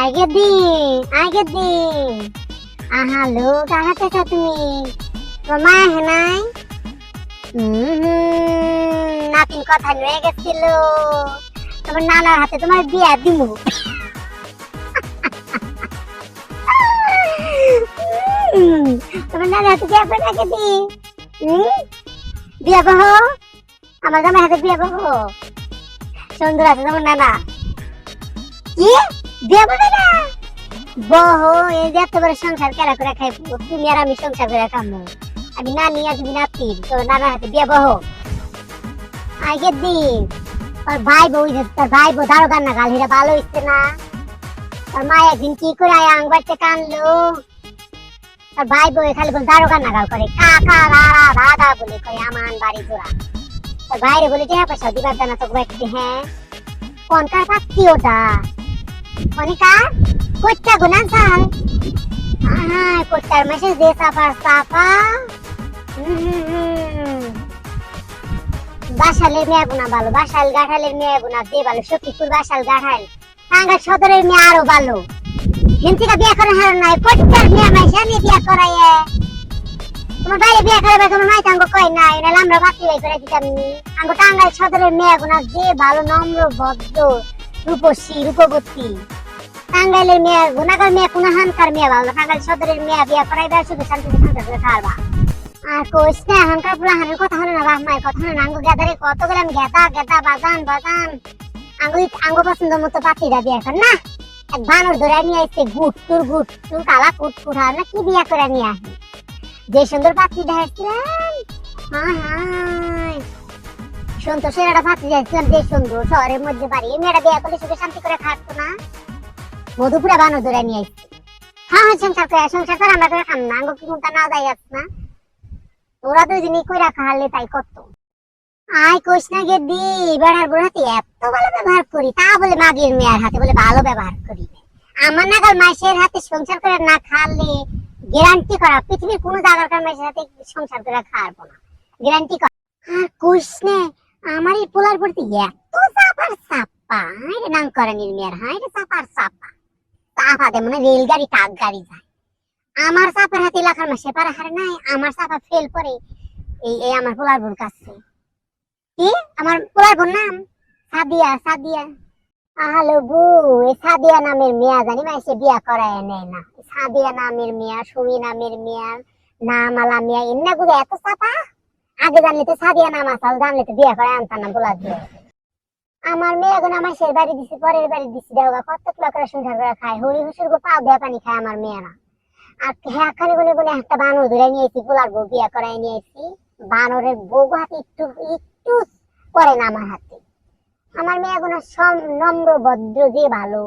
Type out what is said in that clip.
আগের দিন আগের দিন। আহা লোক আঘাতেছ তুমি। তোমার মা হে নাই? হুম, নাতিন কথা রয়ে গেছিল। তোমার নানার হাতে তোমার বিয়া হুম, তোমার নানার হাতে বিয়া করে রেখে দি? বিয়া বহ আমার জামাই হাতে বিয়া বহ সুন্দর আছে তোমার নানা। কি? যে আগের দিন কি করে আয় আংবারতে কানলো তোর ভাই বউ খালি বল দারো কান্না কাকা রারা দাদা বলে কই আমান বাড়ি জোড়া। তোর বাইরে বলে, টিহা পয়সা দিবার জানা তো ব্যক্তি হ্যাঁ? কোন কার পাচ্ছি ওটা অনিকা কোচ্চা গুনান সাল হ্যাঁ কোচ্চার মেসেজ দিয়ে সাফার সাফা বাসালের মেয়ে গুনা ভালো, বাসাল গাঠালের মেয়ে গুনা দিয়ে ভালো সখীপুর বাসাল গাঠাল। টাঙ্গাল সদরের মেয়ে আরও ভালো। হিন্দিকা বিয়ে করে হার নাই কোচ্চার মেয়ে মাইসা নিয়ে বিয়ে করাই তোমার বাইরে বিয়ে করাবে তোমার মাই তাঙ্গ কই নাই, নাহলে আমরা বাকি বাই করে দিতাম টাঙ্গাল সদরের মেয়ে গুনা যে ভালো, নম্র, ভদ্র। রূপসী, রূপবতী। টাঙ্গাইলের মেয়ে গুনাগার মেয়ে কোন হানকার মেয়ে ভালো টাঙ্গাইল সদরের মেয়ে বিয়ে আর শুধু শান্তিতে সংসার করে আর কোচ না হানকার পুরা হানের কথা হলো না বাহমাই কথা হলো না, আঙ্গ গেদারে কত গেলাম গেতা গেতা বাজান বাজান আঙ্গ আঙ্গ পছন্দ মতো পাতি দা বিয়ে কর না? এক বানর ধরে নিয়ে আসছে গুট টুর গুট টুর কালা কুট কুড়া না কি বিয়া করে নিয়ে আসি যে সুন্দর পাত্রী দেখাচ্ছিলাম হায় হায়। সন্তোষের একটা পাত্রী যাচ্ছিলাম যে সুন্দর শহরের মধ্যে বাড়ি। এই বিয়ে করলে সুখে শান্তি করে খাটতো না? মধুপুরা বানর ধরে নিয়ে আসছে হ্যাঁ হ্যাঁ সংসার করে সংসার করে আমরা করে খাম না। আঙ্গ কি কোনটা না দেয় যাচ্ছে না। ওরা দুজনই কইরা খাওয়ালে তাই করতো। আয় কোষ না গে দি, বেড়ার বুড়ো এত ভালো ব্যবহার করি, তা বলে মাগির মেয়ের হাতে বলে ভালো ব্যবহার করি আমার নাগাল মাসের হাতে সংসার করে না খাওয়ালে গ্যারান্টি করা, পৃথিবীর কোনো জায়গার মাসের হাতে সংসার করে খাওয়াবো না। গ্যারান্টি করা। আর কোষ নে আমার এই পোলার প্রতি এত চাপার চাপা। হাই রে নাম করে নির্মেয়ার হাই রে চাপার চাপা। চাপা দে মানে রেলগাড়ি টাক গাড়ি যায়। আমার চাপার হাতে এলাকার মাসে পারা হারে নাই, আমার চাপা ফেল করে এই এই আমার পোলার বোন কাছে। কি? আমার পোলার বোন নাম? সাদিয়া সাদিয়া। আহালো বু এই সাদিয়া নামের মেয়া জানি না সে বিয়া করায় নেয় না। সাদিয়া নামের মেয়া, সুমি নামের মেয়া, নামালা মেয়া, এমনি গুলো এত চাপা? আগে জানলে তো সাদিয়া নাম আসাল জানলে তো বিয়া করে আনতাম না বলা দিয়ে আমার মেয়ে এখন আমার সে বাড়ি দিছি, পরের বাড়ি দিছি দেওয়া কত কিলো করে সংসার করে খায়, হরি হুসুর গো পাও দেয়া পানি খায় আমার মেয়েরা। আর হ্যাঁ খানি গুনে গুনে একটা বানর ধরে নিয়েছি পোলার বউ বিয়া করাই নিয়েছি বানরের বউ হাতে একটু একটু পরে না আমার হাতে। আমার মেয়ে এখন নম্র, ভদ্র, যে ভালো।